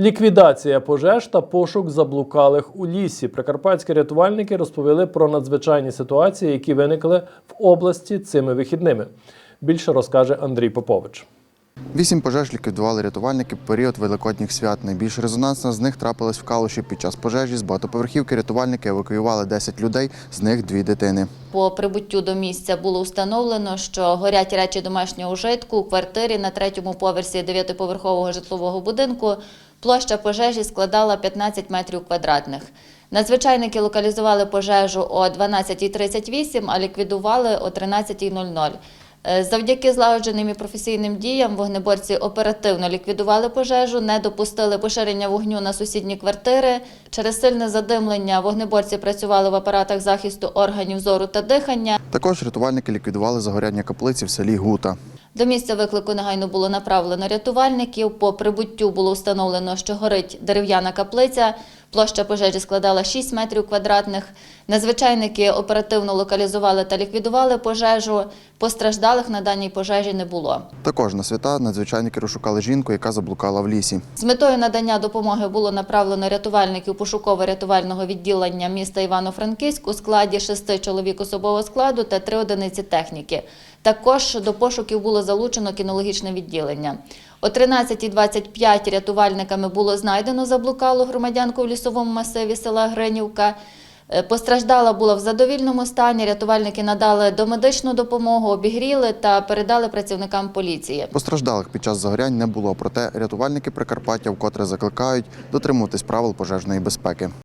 Ліквідація пожеж та пошук заблукалих у лісі. Прикарпатські рятувальники розповіли про надзвичайні ситуації, які виникли в області цими вихідними. Більше розкаже Андрій Попович. Вісім пожеж ліквідували рятувальники в період великодніх свят. Найбільш резонансна з них трапилась в Калуші. Під час пожежі з багатоповерхівки рятувальники евакуювали 10 людей, з них дві дитини. По прибуттю до місця було встановлено, що горять речі домашнього ужитку у квартирі на третьому поверсі дев'ятиповерхового житлового будинку. Площа пожежі складала 15 метрів квадратних. Надзвичайники локалізували пожежу о 12.38, а ліквідували о 13.00. Е, Завдяки злагодженим і професійним діям вогнеборці оперативно ліквідували пожежу, не допустили поширення вогню на сусідні квартири. Через сильне задимлення вогнеборці працювали в апаратах захисту органів зору та дихання. Також рятувальники ліквідували загоряння каплиці в селі Гута. До місця виклику негайно було направлено рятувальників. По прибуттю було встановлено, що горить дерев'яна каплиця. Площа пожежі складала 6 метрів квадратних. Надзвичайники оперативно локалізували та ліквідували пожежу. Постраждалих на даній пожежі не було. Також на свята надзвичайники розшукали жінку, яка заблукала в лісі. З метою надання допомоги було направлено рятувальників пошуково-рятувального відділення міста Івано-Франківськ у складі шести чоловік особового складу та три одиниці техніки. Також до пошуків було залучено кінологічне відділення. О 13.25 рятувальниками було знайдено заблукалу громадянку в лісовому масиві села Гринівка. Е, Постраждала була в задовільному стані. Рятувальники надали домедичну допомогу, обігріли та передали працівникам поліції. Постраждалих під час загорянь не було, проте рятувальники Прикарпаття вкотре закликають дотримуватись правил пожежної безпеки.